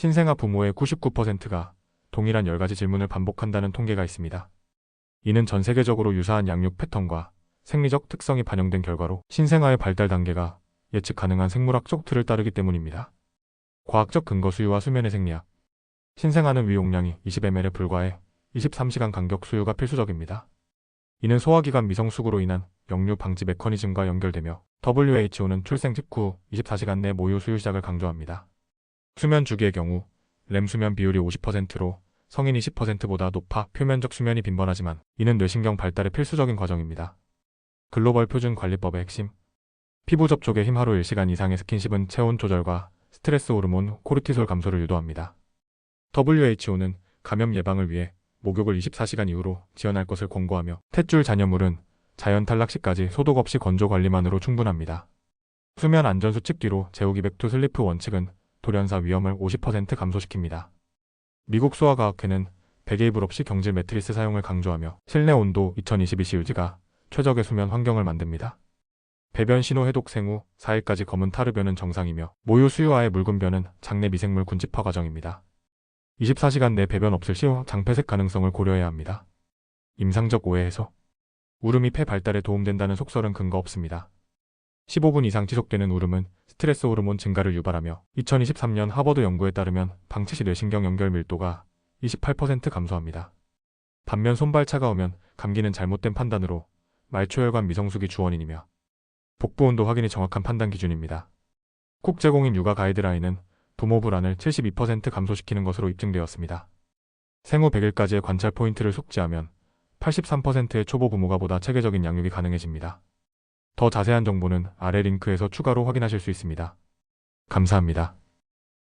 신생아 부모의 99%가 동일한 10가지 질문을 반복한다는 통계가 있습니다. 이는 전 세계적으로 유사한 양육 패턴과 생리적 특성이 반영된 결과로 신생아의 발달 단계가 예측 가능한 생물학적 틀을 따르기 때문입니다. 과학적 근거 수유와 수면의 생리학 신생아는 위용량이 20ml에 불과해 23시간 간격 수유가 필수적입니다. 이는 소화기관 미성숙으로 인한 역류 방지 메커니즘과 연결되며 WHO는 출생 직후 24시간 내 모유 수유 시작을 강조합니다. 수면 주기의 경우 렘 수면 비율이 50%로 성인이 10%보다 높아 표면적 수면이 빈번하지만 이는 뇌신경 발달의 필수적인 과정입니다. 글로벌 표준 관리법의 핵심 피부 접촉의 힘 하루 1시간 이상의 스킨십은 체온 조절과 스트레스 호르몬 코르티솔 감소를 유도합니다. WHO는 감염 예방을 위해 목욕을 24시간 이후로 지연할 것을 권고하며 탯줄 잔여물은 자연 탈락 시까지 소독 없이 건조 관리만으로 충분합니다. 수면 안전 수칙 뒤로 재우기 백투 슬리프 원칙은 돌연사 위험을 50% 감소시킵니다. 미국 소아과학회는 베개 이불 없이 경질 매트리스 사용을 강조하며 실내 온도 2022 유지가 최적의 수면 환경을 만듭니다. 배변 신호 해독 생후 4일까지 검은 타르변은 정상이며 모유 수유와의 묽은 변은 장내 미생물 군집화 과정입니다. 24시간 내 배변 없을 시후 장폐색 가능성을 고려해야 합니다. 임상적 오해 해소 울음이 폐 발달에 도움된다는 속설은 근거 없습니다. 15분 이상 지속되는 울음은 스트레스 호르몬 증가를 유발하며 2023년 하버드 연구에 따르면 방치 시 뇌신경 연결 밀도가 28% 감소합니다. 반면 손발 차가우면 감기는 잘못된 판단으로 말초혈관 미성숙이 주원인이며 복부 온도 확인이 정확한 판단 기준입니다. 국제공인 육아 가이드라인은 부모 불안을 72% 감소시키는 것으로 입증되었습니다. 생후 100일까지의 관찰 포인트를 숙지하면 83%의 초보 부모가 보다 체계적인 양육이 가능해집니다. 더 자세한 정보는 아래 링크에서 추가로 확인하실 수 있습니다. 감사합니다.